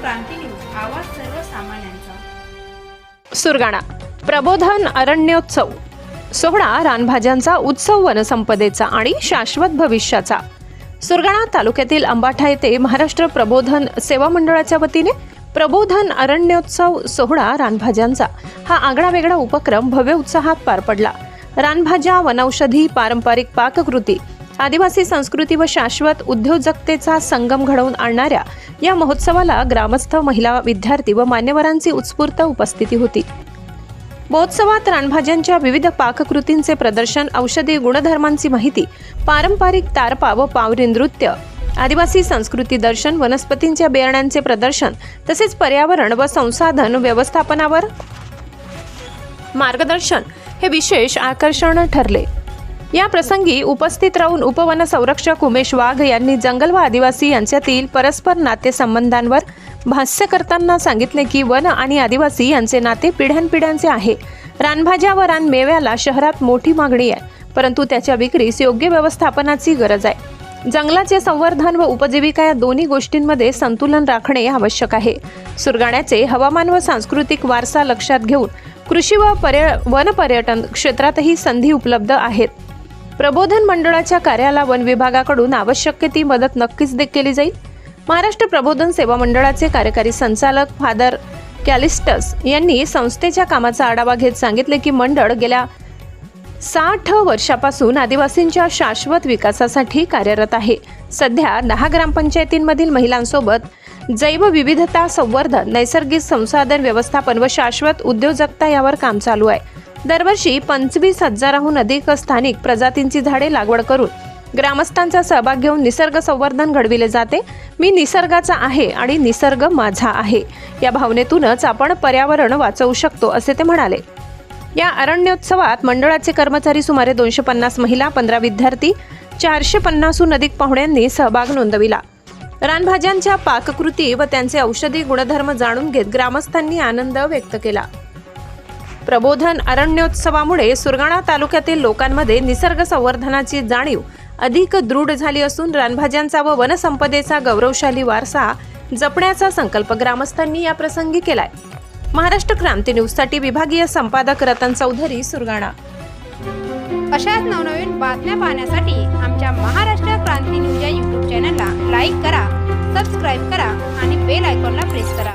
क्रांती news आवाज सर्वसामान्यांचा. सुरगाणा प्रबोधन अरण्योत्सव. सोहळा रानभाज्यांचा उत्सव वनसंपदेचा आणि शाश्वत भविष्याचा. सुरगाणा तालुक्यातील अंबाठा येथे महाराष्ट्र प्रबोधन सेवा मंडळाच्या वतीने प्रबोधन अरण्योत्सव सोहळा रानभाज्यांचा. हा आगळा वेगळा उपक्रम भव्य उत्साहात पार पडला. रानभाज्या वनौषधी पारंपरिक पाककृती आदिवासी संस्कृती व शाश्वत उद्योजकतेचा संगम घडवून आणणाऱ्या या महोत्सवाला ग्रामस्थ महिला विद्यार्थी व मान्यवरांची उत्स्फूर्त उपस्थिती होती. महोत्सवात रानभाज्यांच्या विविध पाककृतींचे प्रदर्शन औषधी गुणधर्मांची माहिती पारंपरिक तारपा व पावरी नृत्य आदिवासी संस्कृती दर्शन वनस्पतींच्या बियाण्यांचे प्रदर्शन तसेच पर्यावरण व संसाधन व्यवस्थापनावर मार्गदर्शन हे विशेष आकर्षण ठरले. या प्रसंगी उपस्थित राहून उपवन संरक्षक उमेश वाघ यांनी जंगल व आदिवासी यांच्यातील परस्पर नातेसंबंधांवर भाष्य करताना सांगितले की वन आणि आदिवासी यांचे नाते पिढ्यानपिढ्यांचे आहे. रानभाज्या व रानमेव्याला शहरात मोठी मागणी आहे परंतु त्याच्या विक्रीस योग्य व्यवस्थापनाची गरज आहे. जंगलाचे संवर्धन व उपजीविका या दोन्ही गोष्टींमध्ये संतुलन राखणे आवश्यक आहे. सुरगाण्याचे हवामान व सांस्कृतिक वारसा लक्षात घेऊन कृषी व पर्य वन पर्यटन क्षेत्रातही संधी उपलब्ध आहेत. प्रबोधन मंडळाच्या कार्याला वन विभागाकडून आवश्यक ती मदत नक्कीच केली जाईल. महाराष्ट्र प्रबोधन सेवा मंडळाचे कार्यकारी संचालक फादर कॅलिस्टस यांनी संस्थेच्या कामाचा आढावा घेत सांगितले की मंडळ गेल्या साठ वर्षापासून आदिवासींच्या शाश्वत विकासासाठी कार्यरत आहे. सध्या दहा ग्रामपंचायतींमधील महिलांसोबत जैवविविधता संवर्धन नैसर्गिक संसाधन व्यवस्थापन व शाश्वत उद्योजकता यावर काम चालू आहे. दरवर्षी पंचवीस हजाराहून अधिक स्थानिक प्रजातींची झाडे लागवड करून ग्रामस्थांचा सहभाग घेऊन निसर्ग संवर्धन घडविले जाते. मी निसर्गाचा आहे आणि निसर्ग माझा आहे. या भावनेतूनच आपण पर्यावरण वाचवू शकतो असे ते म्हणाले. या अरण्योत्सवात मंडळाचे कर्मचारी सुमारे दोनशे पन्नास महिला पंधरा विद्यार्थी चारशे पन्नासहून अधिक पाहुण्यांनी सहभाग नोंदविला. रानभाज्यांच्या पाककृती व त्यांचे औषधी गुणधर्म जाणून घेत ग्रामस्थांनी आनंद व्यक्त केला. प्रबोधन अरण्योत्सवामुळे सुरगाणा तालुक्यातील लोकांमध्ये निसर्ग संवर्धनाची जाणीव अधिक दृढ झाली असून रानभाज्यांचा व वनसंपदेचा गौरवशाली वारसा जपण्याचा संकल्प ग्रामस्थांनी या प्रसंगी केलाय. महाराष्ट्र क्रांती न्यूजसाठी विभागीय संपादक रतन चौधरी सुरगाणा. अशाच नवनवीन बातम्या पाहण्यासाठी आमच्या महाराष्ट्र क्रांती न्यूज या यूट्यूब चॅनलला लाईक करा सबस्क्राईब करा आणि बेल आयकॉनला प्रेस करा.